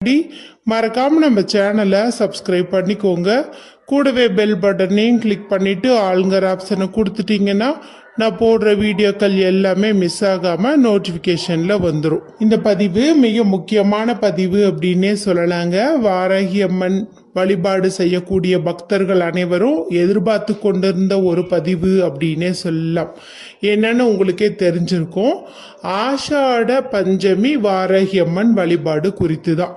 முன்னாடி மறக்காம நம்ம சேனலை சப்ஸ்கிரைப் பண்ணிக்கோங்க. கூடவே பெல் பட்டனையும் கிளிக் பண்ணிட்டு ஆளுங்கர் ஆப்ஷனை கொடுத்துட்டீங்கன்னா நான் போடுற வீடியோக்கள் எல்லாமே மிஸ் ஆகாம நோட்டிஃபிகேஷனில் வந்துடும் இந்த பதிவு மிக முக்கியமான பதிவு அப்படின்னே சொல்லலாங்க. வாராகி அம்மன் வழிபாடு செய்யக்கூடிய பக்தர்கள் அனைவரும் எதிர்பார்த்து கொண்டிருந்த ஒரு பதிவு அப்படின்னே சொல்லலாம். என்னன்னு உங்களுக்கே தெரிஞ்சிருக்கும். ஆஷாட பஞ்சமி வாரகியம்மன் வழிபாடு குறித்து தான்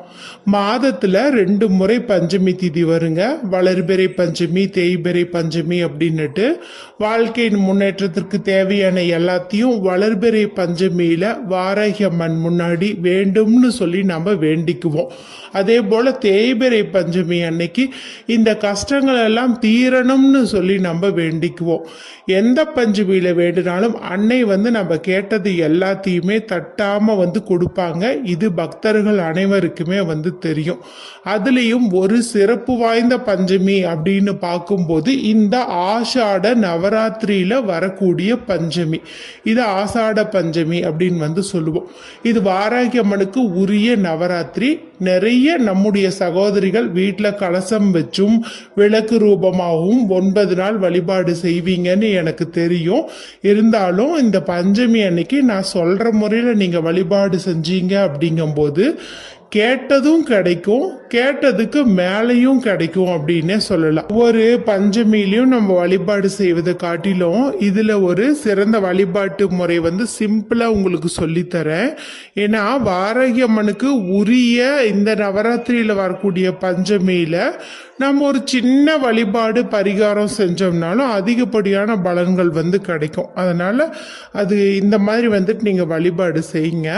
மாதத்தில் ரெண்டு முறை பஞ்சமி திதி வருங்க. வளர்பிறை பஞ்சமி தேய்பிறை பஞ்சமி அப்படின்னுட்டு வாழ்க்கையின் முன்னேற்றத்திற்கு தேவையான எல்லாத்தையும் வளர்பிறை பஞ்சமியில் வாரகியம்மன் முன்னாடி வேண்டும்னு சொல்லி நம்ம வேண்டிக்குவோம். அதே போல் தேய்பிறை பஞ்சமி அன்னைக்கு இந்த கஷ்டங்கள் எல்லாம் தீரணும்னு சொல்லி நம்ம வேண்டிக்குவோம். எந்த பஞ்சமியில வேண்டுனாலும் அன்னை வந்து நம்ம கேட்டது எல்லாத்தையுமே தட்டாமல் வந்து கொடுப்பாங்க. இது பக்தர்கள் அனைவருக்குமே வந்து தெரியும். அதுலேயும் ஒரு சிறப்பு வாய்ந்த பஞ்சமி அப்படின்னு பார்க்கும்போது இந்த ஆஷாட நவராத்திரியில் வரக்கூடிய பஞ்சமி. இது ஆஷாட பஞ்சமி அப்படின்னு வந்து சொல்லுவோம். இது வாராகி அம்மனுக்கு உரிய நவராத்திரி. நிறைய நம்முடைய சகோதரிகள் வீட்டில் கலசம் வச்சும் விளக்கு ரூபமாகவும் ஒன்பது நாள் வழிபாடு செய்வீங்கன்னு எனக்கு தெரியும். இருந்தாலும் இந்த பஞ்சமி அன்னைக்கு நான் சொல்கிற முறையில் நீங்கள் வழிபாடு செஞ்சீங்க அப்படிங்கும்போது கேட்டதும் கிடைக்கும் கேட்டதுக்கு மேலேயும் கிடைக்கும் அப்படின்னே சொல்லலாம். ஒரு பஞ்சமிலையும் நம்ம வழிபாடு செய்வதை காட்டிலும் இதுல ஒரு சிறந்த வழிபாட்டு முறை வந்து சிம்பிளா உங்களுக்கு சொல்லித்தரேன். ஏன்னா வாரகியம்மனுக்கு உரிய இந்த நவராத்திரியில வரக்கூடிய பஞ்சமியில நம்ம ஒரு சின்ன வழிபாடு பரிகாரம் செஞ்சோம்னாலும் அதிகப்படியான பலன்கள் வந்து கிடைக்கும். அதனால் அது இந்த மாதிரி வந்துட்டு நீங்கள் வழிபாடு செய்யுங்க.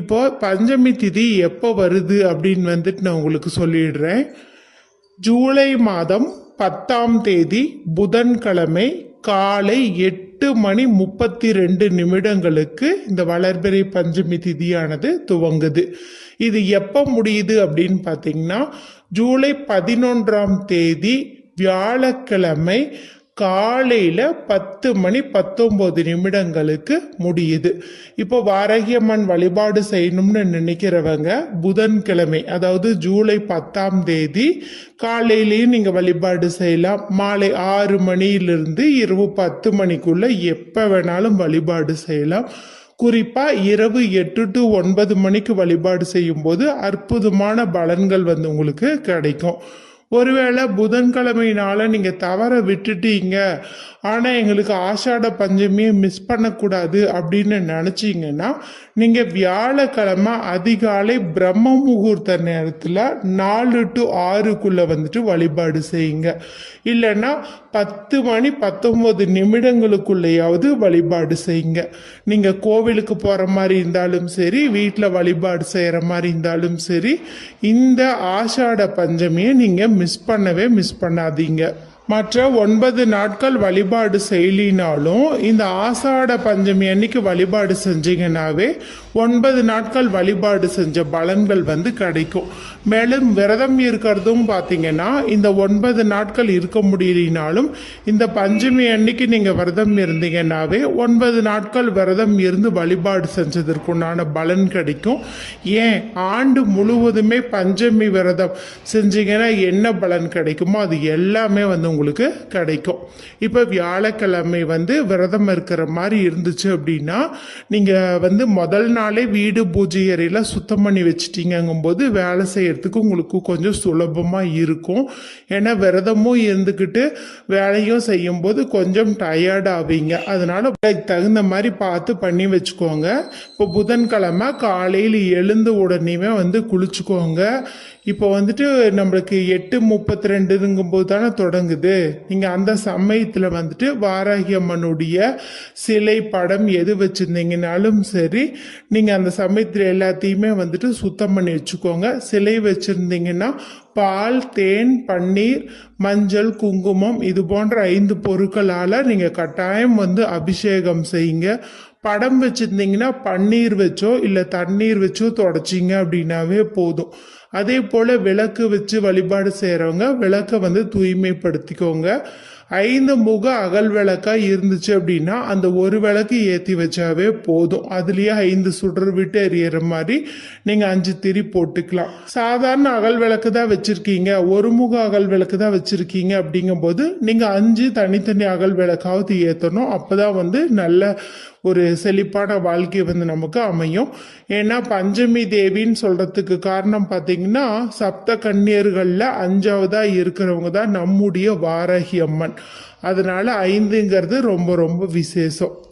இப்போது பஞ்சமி திதி எப்போ வருது அப்படின்னு வந்துட்டு நான் உங்களுக்கு சொல்லிடுறேன். ஜூலை மாதம் பத்தாம் தேதி புதன்கிழமை காலை எட்டு மணி முப்பத்தி ரெண்டு நிமிடங்களுக்கு இந்த வளர்பிறை பஞ்சமி திதியானது துவங்குது. இது எப்போ முடியுது அப்படின்னு பார்த்தீங்கன்னா ஜூலை பதினொன்றாம் தேதி வியாழக்கிழமை காலையில் பத்து மணி பத்தொம்போது நிமிடங்களுக்கு முடியுது. இப்போ வாரகியம்மன் வழிபாடு செய்யணும்னு நினைக்கிறவங்க புதன்கிழமை அதாவது ஜூலை பத்தாம் தேதி காலையிலையும் நீங்கள் வழிபாடு செய்யலாம். மாலை ஆறு மணியிலிருந்து இரவு பத்து மணிக்குள்ளே எப்போ வேணாலும் வழிபாடு செய்யலாம். குறிப்பாக இரவு எட்டு டு ஒன்பது மணிக்கு வழிபாடு செய்யும்போது அற்புதமான பலன்கள் வந்து உங்களுக்கு கிடைக்கும். ஒருவேளை புதன்கிழமையினால நீங்கள் தவற விட்டுட்டீங்க. ஆனால் எங்களுக்கு ஆஷாட பஞ்சமியை மிஸ் பண்ணக்கூடாது அப்படின்னு நினச்சிங்கன்னா நீங்கள் வியாழக்கிழமை அதிகாலை பிரம்ம முகூர்த்த நேரத்தில் நாலு டு ஆறுக்குள்ளே வந்துட்டு வழிபாடு செய்யுங்க. இல்லைன்னா பத்து மணி பத்தொன்பது நிமிடங்களுக்குள்ளேயாவது வழிபாடு செய்யுங்க. நீங்கள் கோவிலுக்கு போகிற மாதிரி இருந்தாலும் சரி வீட்டில் வழிபாடு செய்கிற மாதிரி இருந்தாலும் சரி இந்த ஆஷாட பஞ்சமியை நீங்கள் மிஸ் பண்ணவே மிஸ் பண்ணாதீங்க. மற்ற ஒன்பது நாட்கள் வழிபாடு செய்யலினாலும் இந்த ஆசாட பஞ்சமி அன்னைக்கு வழிபாடு செஞ்சீங்கன்னாவே ஒன்பது நாட்கள் வழிபாடு செஞ்ச பலன்கள் வந்து கிடைக்கும். மேலும் விரதம் இருக்கிறதும் பார்த்தீங்கன்னா இந்த ஒன்பது நாட்கள் இருக்க முடியலினாலும் இந்த பஞ்சமி அன்னைக்கு நீங்கள் விரதம் இருந்தீங்கன்னாவே ஒன்பது நாட்கள் விரதம் இருந்து வழிபாடு செஞ்சதற்குண்டான பலன் கிடைக்கும். ஏன்? ஆண்டு முழுவதுமே பஞ்சமி விரதம் செஞ்சீங்கன்னா என்ன பலன் கிடைக்குமோ அது எல்லாமே வந்து உங்களுக்கு கிடைக்கும். இப்போ வியாழக்கிழமை வந்து விரதம் இருக்கிற மாதிரி இருந்துச்சு அப்படின்னா நீங்கள் வந்து முதல் நாளே வீடு பூஜை அறையில் சுத்தம் பண்ணி வச்சிட்டீங்கும்போது வேலை செய்கிறதுக்கு உங்களுக்கு கொஞ்சம் சுலபமாக இருக்கும். ஏன்னா விரதமும் இருந்துக்கிட்டு வேலையும் செய்யும்போது கொஞ்சம் டயர்ட் ஆவீங்க. அதனால் தகுந்த மாதிரி பார்த்து பண்ணி வச்சுக்கோங்க. இப்போ புதன்கிழமை காலையில் எழுந்த உடனேமே வந்து குளிச்சுக்கோங்க. இப்போ வந்துட்டு நம்மளுக்கு எட்டு முப்பத்தி ரெண்டுங்கும் போது தானே தொடங்குது. நீங்கள் அந்த சமயத்தில் வந்துட்டு வாராகி அம்மனுடைய சிலை படம் எது வச்சுருந்தீங்கனாலும் சரி நீங்கள் அந்த சமயத்தில் எல்லாத்தையுமே வந்துட்டு சுத்தம் பண்ணி வச்சுக்கோங்க. சிலை வச்சுருந்தீங்கன்னா பால் தேன் பன்னீர் மஞ்சள் குங்குமம் இது போன்ற ஐந்து பொருட்களால் நீங்கள் கட்டாயம் வந்து அபிஷேகம் செய்யுங்க. படம் வச்சுருந்தீங்கன்னா பன்னீர் வச்சோ இல்லை தண்ணீர் வச்சோ தொடச்சிங்க அப்படின்னாவே போதும். அதே போல் விளக்கு வச்சு வழிபாடு செய்கிறவங்க விளக்கை வந்து தூய்மைப்படுத்திக்கோங்க. ஐந்து முக அகல் விளக்காக இருந்துச்சு அப்படின்னா அந்த ஒரு விளக்கு ஏற்றி வச்சாவே போதும். அதுலேயே ஐந்து சுடர் விட்டு எரியற மாதிரி நீங்கள் அஞ்சு திரி போட்டுக்கலாம். சாதாரண அகல் விளக்கு தான் வச்சுருக்கீங்க. ஒரு முக அகல் விளக்கு தான் வச்சுருக்கீங்க அப்படிங்கும்போது நீங்கள் அஞ்சு தனித்தனி அகல் விளக்காவது ஏற்றணும் அப்போ தான் வந்து நல்ல ஒரு செழிப்பான வாழ்க்கை வந்து நமக்கு அமையும். ஏன்னா பஞ்சமி தேவின்னு சொல்கிறதுக்கு காரணம் பார்த்தீங்கன்னா சப்த கன்னியர்களில் அஞ்சாவதாக இருக்கிறவங்க தான் நம்முடைய வாரகி அம்மன். அதனால் ஐந்துங்கிறது ரொம்ப ரொம்ப விசேஷம்.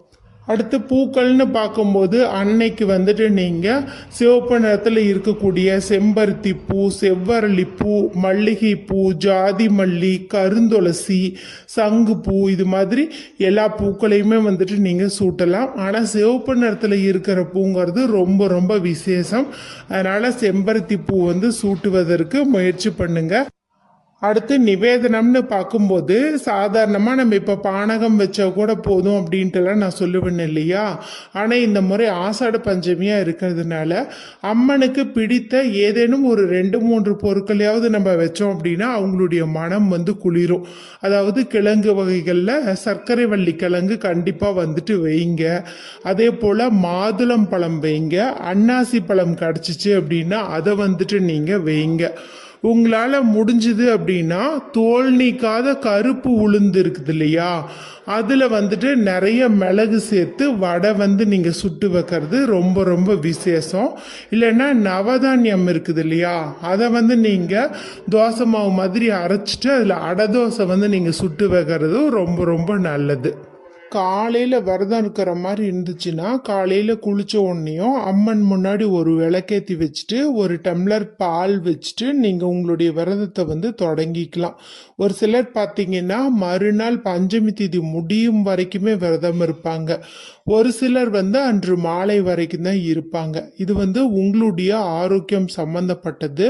அடுத்து பூக்கள்னு பார்க்கும்போது அன்னைக்கு வந்துட்டு நீங்கள் சிவப்பு நிறத்தில் இருக்கக்கூடிய செம்பருத்தி பூ செவ்வரளி பூ மல்லிகை பூ ஜாதி மல்லி கருந்துளசி சங்கு பூ இது மாதிரி எல்லா பூக்களையுமே வந்துட்டு நீங்கள் சூட்டலாம். ஆனால் சிவப்பு நிறத்தில் இருக்கிற பூங்கிறது ரொம்ப ரொம்ப விசேஷம். அதனால் செம்பருத்தி பூ வந்து சூட்டுவதற்கு முயற்சி பண்ணுங்கள் அடுத்து நிவேதனம்னு பார்க்கும்போது சாதாரணமாக நம்ம இப்போ பானகம் வச்சா கூட போதும் அப்படின்ட்டுலாம் நான் சொல்லுவேன் இல்லையா? ஆனால் இந்த முறை ஆசாட பஞ்சமியாக இருக்கிறதுனால அம்மனுக்கு பிடித்த ஏதேனும் ஒரு ரெண்டு மூன்று பொருட்களையாவது நம்ம வச்சோம் அப்படின்னா அவங்களுடைய மனம் வந்து குளிரும். அதாவது கிழங்கு வகைகளில் சர்க்கரை வள்ளி கிழங்கு கண்டிப்பாக வந்துட்டு வைங்க. அதே போல் மாதுளம் பழம் வைங்க. அன்னாசி பழம் கிடச்சிச்சு அப்படின்னா அதை வந்துட்டு நீங்கள் வைங்க. உங்களால் முடிஞ்சுது அப்படின்னா தோல் நீக்காத கருப்பு உளுந்து இருக்குது இல்லையா? அதில் வந்துட்டு நிறைய மிளகு சேர்த்து வடை வந்து நீங்கள் சுட்டு வைக்கிறது ரொம்ப ரொம்ப விசேஷம். இல்லைன்னா நவதானியம் இருக்குது இல்லையா? அதை வந்து நீங்கள் தோசை மாவு மாதிரி அரைச்சிட்டு அதில் அடை தோசை வந்து நீங்கள் சுட்டு வைக்கிறதும் ரொம்ப ரொம்ப நல்லது. காலையில் விரதம் இருக்கிற மாதிரி இருந்துச்சுன்னா காலையில் குளித்த உடனேயும் அம்மன் முன்னாடி ஒரு விளக்கேற்றி வச்சுட்டு ஒரு டம்ளர் பால் வச்சுட்டு நீங்கள் உங்களுடைய விரதத்தை வந்து தொடங்கிக்கலாம். ஒரு சிலர் பார்த்தீங்கன்னா மறுநாள் பஞ்சமி திதி முடியும் வரைக்குமே விரதம் இருப்பாங்க. ஒரு சிலர் வந்து அன்று மாலை வரைக்கும் தான் இருப்பாங்க. இது வந்து உங்களுடைய ஆரோக்கியம் சம்பந்தப்பட்டது.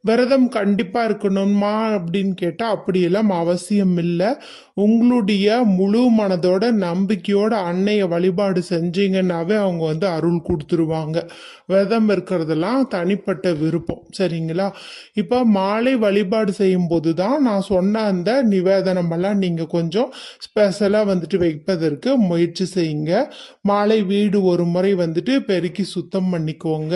விரதம் கண்டிப்பாக இருக்கணுமா அப்படின்னு கேட்டால் அப்படியெல்லாம் அவசியம் இல்லை. உங்களுடைய முழு மனதோட நம்பிக்கையோட அன்னையை வழிபாடு செஞ்சீங்கன்னாவே அவங்க வந்து அருள் கொடுத்துருவாங்க. விரதம் இருக்கிறதெல்லாம் தனிப்பட்ட விருப்பம். சரிங்களா? இப்போ மாலை வழிபாடு செய்யும்போது தான் நான் சொன்ன அந்த நிவேதனமெல்லாம் நீங்கள் கொஞ்சம் ஸ்பெஷலாக வந்துட்டு வைப்பதற்கு முயற்சி செய்யுங்க. மாலை வீடு ஒரு முறை வந்துட்டு பெருக்கி சுத்தம் பண்ணிக்கோங்க.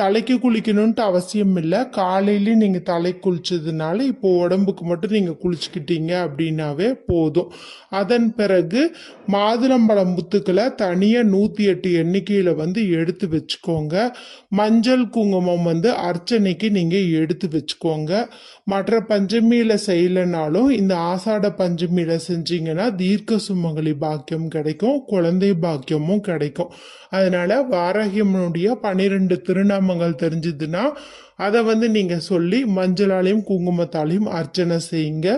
தலைக்கு குளிக்கணுன்ட்டு அவசியம் இல்லை காலையிலேயும் நீங்கள் தலை குளிச்சதுனால இப்போ உடம்புக்கு மட்டும் நீங்கள் குளிச்சுக்கிட்டீங்க அப்படின்னாவே போதும். அதன் பிறகு மாதுளம்பழம் முத்துக்களை தனியாக நூற்றி எட்டு எண்ணிக்கையில் வந்து எடுத்து வச்சுக்கோங்க. மஞ்சள் குங்குமம் வந்து அர்ச்சனைக்கு நீங்கள் எடுத்து வச்சுக்கோங்க. மற்ற பஞ்சமியில் செய்யலைனாலும் இந்த ஆசாட பஞ்சமியில் செஞ்சீங்கன்னா தீர்க்க சுமங்கலி பாக்கியம் கிடைக்கும் குழந்தை பாக்கியமும் கிடைக்கும். அதனால் வாராகியம்மனுடைய பன்னிரெண்டு திருநாமங்கள் தெரிஞ்சதுன்னா அதை வந்து நீங்கள் சொல்லி மஞ்சளாலையும் குங்குமத்தாலையும் அர்ச்சனை செய்யுங்க.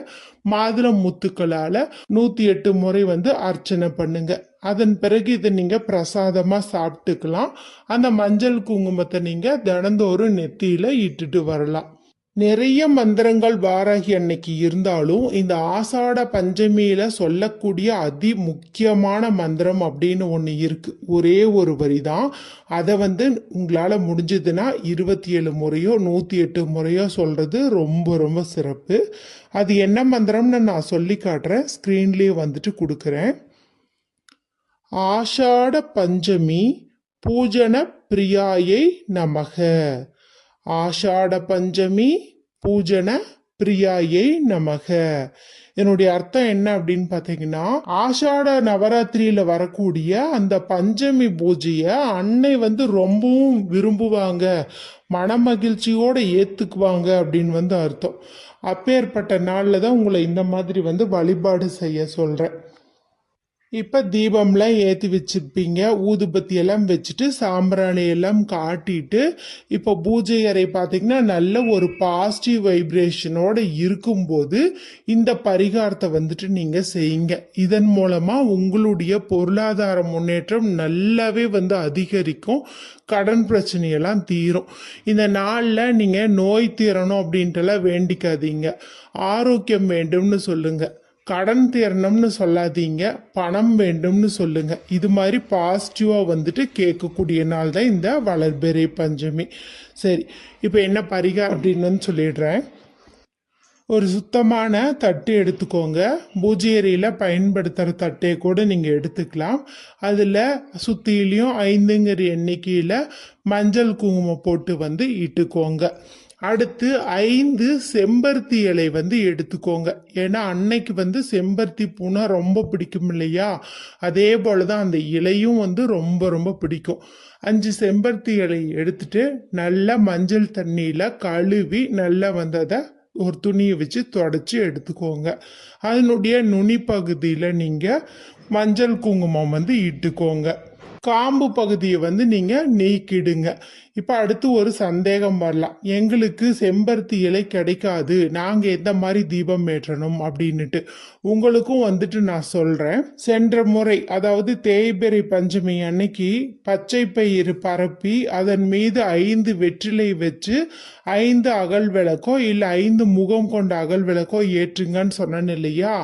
மாதுளம் முத்துக்களால் நூற்றி எட்டு முறை வந்து அர்ச்சனை பண்ணுங்க. அதன் பிறகு இதை நீங்கள் பிரசாதமாக சாப்பிட்டுக்கலாம். அந்த மஞ்சள் குங்குமத்தை நீங்கள் தினந்தோறும் நெத்தியில் இட்டுட்டு வரலாம். நிறைய மந்திரங்கள் வாராகி அன்னைக்கு இருந்தாலும் இந்த ஆசாட பஞ்சமியில சொல்லக்கூடிய அதி முக்கியமான மந்திரம் அப்படின்னு ஒன்று இருக்கு. ஒரே ஒரு வரி தான் அதை வந்து உங்களால் முடிஞ்சதுன்னா இருபத்தி ஏழு முறையோ நூற்றி எட்டு முறையோ சொல்றது ரொம்ப ரொம்ப சிறப்பு. அது என்ன மந்திரம்னு நான் சொல்லி காட்டுறேன். ஸ்க்ரீன்லேயே வந்துட்டு கொடுக்குறேன். ஆஷாட பஞ்சமி பூஜன பிரியாயை நமக. ஆஷாட பஞ்சமி பூஜன பிரியாயை நமக. என்னுடைய அர்த்தம் என்ன அப்படின்னு பார்த்தீங்கன்னா ஆஷாட நவராத்திரியில வரக்கூடிய அந்த பஞ்சமி பூஜைய அன்னை வந்து ரொம்பவும் விரும்புவாங்க. மனமகிழ்ச்சியோட ஏத்துக்குவாங்க அப்படின்னு வந்து அர்த்தம். அப்பேற்பட்ட நாளில் தான் உங்களை இந்த மாதிரி வந்து வழிபாடு செய்ய சொல்கிறேன் இப்போ தீபம்லாம் ஏற்றி வச்சிருப்பீங்க. ஊதுபத்தி எல்லாம் வச்சுட்டு சாம்பிராணி எல்லாம் காட்டிட்டு இப்போ பூஜை அறை பார்த்தீங்கன்னா நல்ல ஒரு பாசிட்டிவ் வைப்ரேஷனோட இருக்கும்போது இந்த பரிகாரத்தை வந்துட்டு நீங்கள் செய்யுங்க. இதன் மூலமாக உங்களுடைய பொருளாதார முன்னேற்றம் நல்லாவே வந்து அதிகரிக்கும். கடன் பிரச்சனையெல்லாம் தீரும். இந்த நாளில் நீங்கள் நோய் தீரணும் அப்படின்ட்டுலாம் வேண்டிக்காதீங்க. ஆரோக்கியம் வேண்டும்னு சொல்லுங்கள் கடன் தீரணும்னு சொல்லாதீங்க பணம் வேண்டும்னு சொல்லுங்க. இது மாதிரி பாசிட்டிவாக வந்துட்டு கேட்கக்கூடிய நாள் தான் இந்த வளர்பெறை பஞ்சமி. சரி இப்போ என்ன பரிகாரம் அப்படின்னு சொல்லிடுறேன். ஒரு சுத்தமான தட்டு எடுத்துக்கோங்க. பூஜை அறையில் பயன்படுத்துகிற தட்டை கூட நீங்கள் எடுத்துக்கலாம். அதில் சுத்திலையும் ஐந்துங்கிற எண்ணிக்கையில் மஞ்சள் குங்குமம் போட்டு வந்து இட்டுக்கோங்க. அடுத்து ஐந்து செம்பருத்தி இலை வந்து எடுத்துக்கோங்க. ஏன்னா அன்னைக்கு வந்து செம்பருத்தி பூனா ரொம்ப பிடிக்கும் இல்லையா? அதே போல் தான் அந்த இலையும் வந்து ரொம்ப ரொம்ப பிடிக்கும். அஞ்சு செம்பருத்தி இலை எடுத்துட்டு நல்லா மஞ்சள் தண்ணியில் கழுவி நல்லா வந்து அதை ஒரு துணியை வச்சு தொடச்சி எடுத்துக்கோங்க. அதனுடைய நுனி பகுதியில் நீங்கள் மஞ்சள் குங்குமம் வந்து இட்டுக்கோங்க. காம்பு பகுதியை வந்து நீங்கள் நீக்கிடுங்க. இப்போ அடுத்து ஒரு சந்தேகம் வரலாம். எங்களுக்கு செம்பருத்தி இலை கிடைக்காது. நாங்கள் எந்த மாதிரி தீபம் ஏற்றணும் அப்படின்னுட்டு. உங்களுக்கும் வந்துட்டு நான் சொல்கிறேன் சென்ற முறை அதாவது தேய்பிறை பஞ்சமி அன்னைக்கு பச்சை பயிறு பரப்பி அதன் மீது ஐந்து வெற்றிலை வச்சு ஐந்து அகல் விளக்கோ இல்லை ஐந்து முகம் கொண்ட அகல் விளக்கோ ஏற்றுங்கன்னு சொன்னேன் இல்லையா?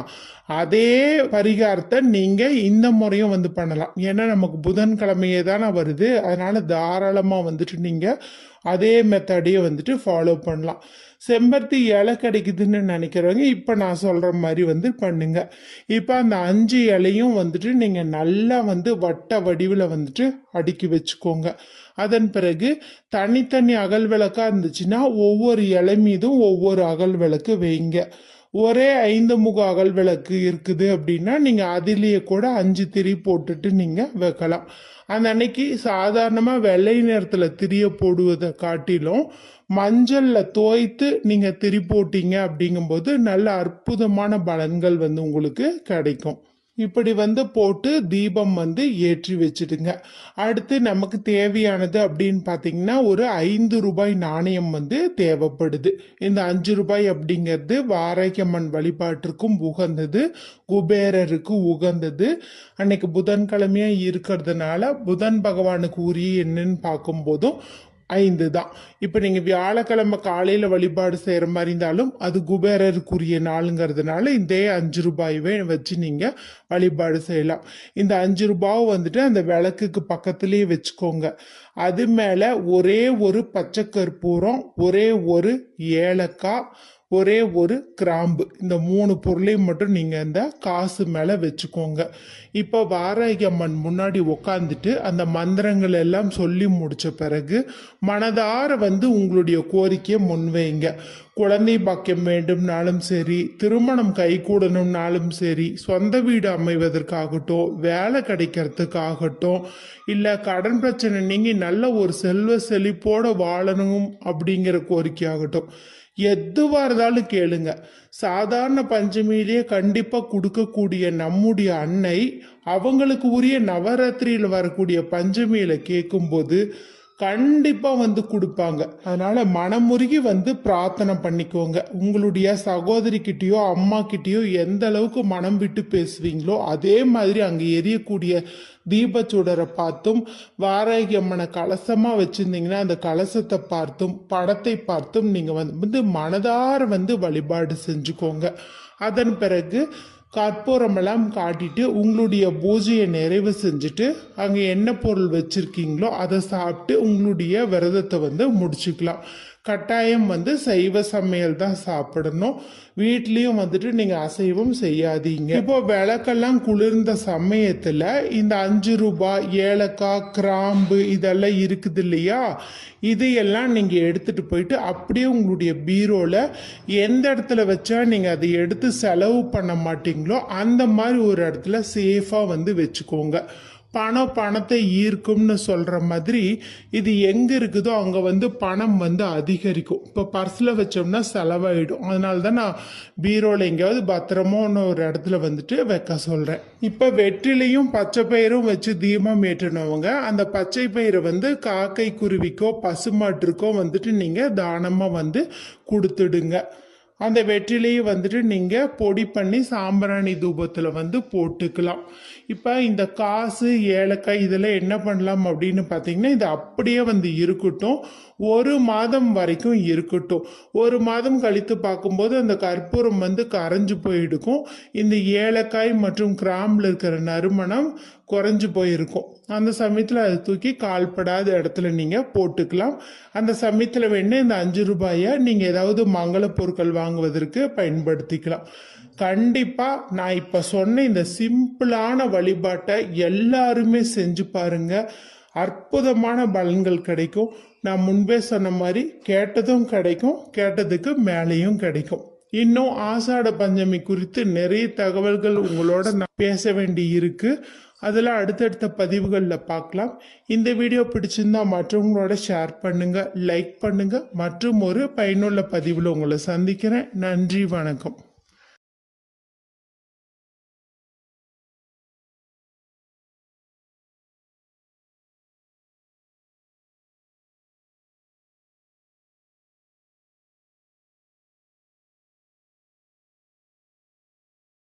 அதே பரிகாரத்தை நீங்க இந்த முறையும் வந்து பண்ணலாம். ஏன்னா நமக்கு புதன்கிழமையே தானே வருது. அதனால தாராளமா வந்துட்டு நீங்கள் அதே மெத்தடையே வந்துட்டு ஃபாலோ பண்ணலாம். செம்பருத்தி இலை கிடைக்குதுன்னு நினைக்கிறவங்க இப்போ நான் சொல்கிற மாதிரி வந்து பண்ணுங்க. இப்போ அந்த அஞ்சு இலையும் வந்துட்டு நீங்கள் நல்லா வந்து வட்ட வடிவில் வந்துட்டு அடுக்கி வச்சுக்கோங்க. அதன் பிறகு தனித்தனி அகல் விளக்கா இருந்துச்சுன்னா ஒவ்வொரு இலை மீதும் ஒவ்வொரு அகல் விளக்கு வைங்க. ஒரே ஐந்து முக அகல் விளக்கு இருக்குது அப்படின்னா நீங்கள் அதிலேயே கூட அஞ்சு திரி போட்டுட்டு நீங்கள் வைக்கலாம். அந்த அன்னைக்கு சாதாரணமாக வெள்ளை நேரத்தில் திரிய போடுவதை காட்டிலும் மஞ்சளில் தோய்த்து நீங்கள் திரி போட்டீங்க அப்படிங்கும்போது நல்ல அற்புதமான பலன்கள் வந்து உங்களுக்கு கிடைக்கும். இப்படி வந்து போட்டு தீபம் வந்து ஏற்றி வச்சிடுங்க. அடுத்து நமக்கு தேவையானது அப்படின்னு பார்த்தீங்கன்னா ஒரு ஐந்து ரூபாய் நாணயம் வந்து தேவைப்படுது. இந்த அஞ்சு ரூபாய் அப்படிங்கிறது வாராய்க்கம்மன் வழிபாட்டிற்கும் உகந்தது குபேரருக்கு உகந்தது. அன்னைக்கு புதன்கிழமையாக இருக்கிறதுனால புதன் பகவானுக்கு உரிய என்னன்னு பார்க்கும்போதும் ஐந்து தான். இப்போ நீங்கள் வியாழக்கிழமை காலையில் வழிபாடு செய்கிற மாதிரி இருந்தாலும் அது குபேரருக்குரிய நாளுங்கிறதுனால இந்த அஞ்சு ரூபாயவே வச்சு நீங்கள் வழிபாடு செய்யலாம். இந்த அஞ்சு ரூபாவை வந்துட்டு அந்த விளக்குக்கு பக்கத்துலேயே வச்சுக்கோங்க. அது மேலே ஒரே ஒரு பச்சை கற்பூரம் ஒரே ஒரு ஏலக்காய் ஒரே ஒரு கிராம்பு. இந்த மூணு பொருளையும் மட்டும் நீங்கள் இந்த காசு மேலே வச்சுக்கோங்க. இப்போ வாராகி அம்மன் முன்னாடி உக்காந்துட்டு அந்த மந்திரங்கள் எல்லாம் சொல்லி முடித்த பிறகு மனதார வந்து உங்களுடைய கோரிக்கையை முன்வைங்க. குழந்தை பாக்கியம் வேண்டும்னாலும் சரி திருமணம் கைகூடணும்னாலும் சரி சொந்த வீடு அமைவதற்காகட்டும் வேலை கிடைக்கிறதுக்காகட்டும் இல்லை கடன் பிரச்சனை நீங்கள் நல்ல ஒரு செல்வ செழிப்போட வாழணும் அப்படிங்கிற கோரிக்கையாகட்டும். எதுவாக இருந்தாலும் கேளுங்க. சாதாரண பஞ்சமியிலேயே கண்டிப்பாக கொடுக்கக்கூடிய நம்முடைய அன்னை அவங்களுக்கு உரிய நவராத்திரியில் வரக்கூடிய பஞ்சமியில் கேட்கும்போது கண்டிப்பாக வந்து கொடுப்பாங்க. அதனால மனமுருகி வந்து பிரார்த்தனை பண்ணிக்கோங்க. உங்களுடைய சகோதரிக்கிட்டேயோ அம்மா கிட்டேயோ எந்த அளவுக்கு மனம் விட்டு பேசுவீங்களோ அதே மாதிரி அங்கே எரியக்கூடிய தீபச்சுடரை பார்த்தும் வாராகி அம்மனை கலசமாக வச்சுருந்தீங்கன்னா அந்த கலசத்தை பார்த்தும் படத்தை பார்த்தும் நீங்கள் வந்து வந்து மனதார வந்து வழிபாடு செஞ்சுக்கோங்க. அதன் பிறகு கற்பூரமெல்லாம் காட்டிட்டு உங்களுடைய பூஜையை நிறைவு செஞ்சுட்டு அங்கே என்ன பொருள் வச்சுருக்கீங்களோ அதை சாப்பிட்டு உங்களுடைய விரதத்தை வந்து முடிச்சுக்கலாம். கட்டாயம் வந்து சைவ சமையல் தான் சாப்பிடணும். வீட்லேயும் வந்துட்டு நீங்கள் அசைவம் செய்யாதீங்க. இப்போ விளக்கெல்லாம் குளிர்ந்த சமயத்தில் இந்த அஞ்சு ரூபாய் ஏலக்காய் கிராம்பு இதெல்லாம் இருக்குது இல்லையா? இதையெல்லாம் நீங்கள் எடுத்துகிட்டு போயிட்டு அப்படியே உங்களுடைய பீரோவில் எந்த இடத்துல வச்சா நீங்கள் அதை எடுத்து செலவு பண்ண மாட்டீங்களோ அந்த மாதிரி ஒரு இடத்துல சேஃபாக வந்து வச்சுக்கோங்க. பணம் பணத்தை ஈர்க்கும்னு சொல்கிற மாதிரி இது எங்கே இருக்குதோ அங்கே வந்து பணம் வந்து அதிகரிக்கும். இப்போ பர்ஸில் வச்சோம்னா செலவாயிடும். அதனால தான் நான் பீரோவில் எங்கேயாவது பத்திரமோன்னு ஒரு இடத்துல வந்துட்டு வைக்க சொல்கிறேன் இப்போ வெற்றிலையும் பச்சை பயிரும் வச்சு தீபம் ஏற்றினவங்க அந்த பச்சை பயிரை வந்து காக்கை குருவிக்கோ பசுமாட்டிற்கோ வந்துட்டு நீங்கள் தானமாக வந்து கொடுத்துடுங்க. அந்த வெற்றிலையை வந்துட்டு நீங்கள் பொடி பண்ணி சாம்பிராணி தூபத்தில் வந்து போட்டுக்கலாம். இப்போ இந்த காசு ஏலக்காய் இதெல்லாம் என்ன பண்ணலாம் அப்படின்னு பார்த்தீங்கன்னா இது அப்படியே வந்து இருக்கட்டும். ஒரு மாதம் வரைக்கும் இருக்கட்டும். ஒரு மாதம் கழித்து பார்க்கும்போது அந்த கற்பூரம் வந்து கரைஞ்சு போயிடுக்கும். இந்த ஏலக்காய் மற்றும் கிராம்பில் இருக்கிற நறுமணம் குறைஞ்சு போயிருக்கும். அந்த சமயத்தில் அதை தூக்கி கால்படாத இடத்துல நீங்கள் போட்டுக்கலாம். அந்த சமயத்தில் வேணா இந்த அஞ்சு ரூபாயை நீங்கள் ஏதாவது மங்கள பொருட்கள் வாங்குவதற்கு பயன்படுத்திக்கலாம். கண்டிப்பாக நான் இப்போ சொன்ன இந்த சிம்பிளான வழிபாட்டை எல்லாருமே செஞ்சு பாருங்கள் அற்புதமான பலன்கள் கிடைக்கும். நான் முன்பே சொன்ன மாதிரி கேட்டதும் கிடைக்கும் கேட்டதுக்கு மேலேயும் கிடைக்கும். இன்னும் ஆசாட பஞ்சமி குறித்து நிறைய தகவல்கள் உங்களோட நான் பேச வேண்டி இருக்கு. அதெல்லாம் அடுத்தடுத்த பதிவுகளில் பார்க்கலாம். இந்த வீடியோ பிடிச்சிருந்தா மற்றவங்களோட ஷேர் பண்ணுங்க லைக் பண்ணுங்க. மற்றும் ஒரு பயனுள்ள பதிவில் உங்களை சந்திக்கிறேன். நன்றி வணக்கம்.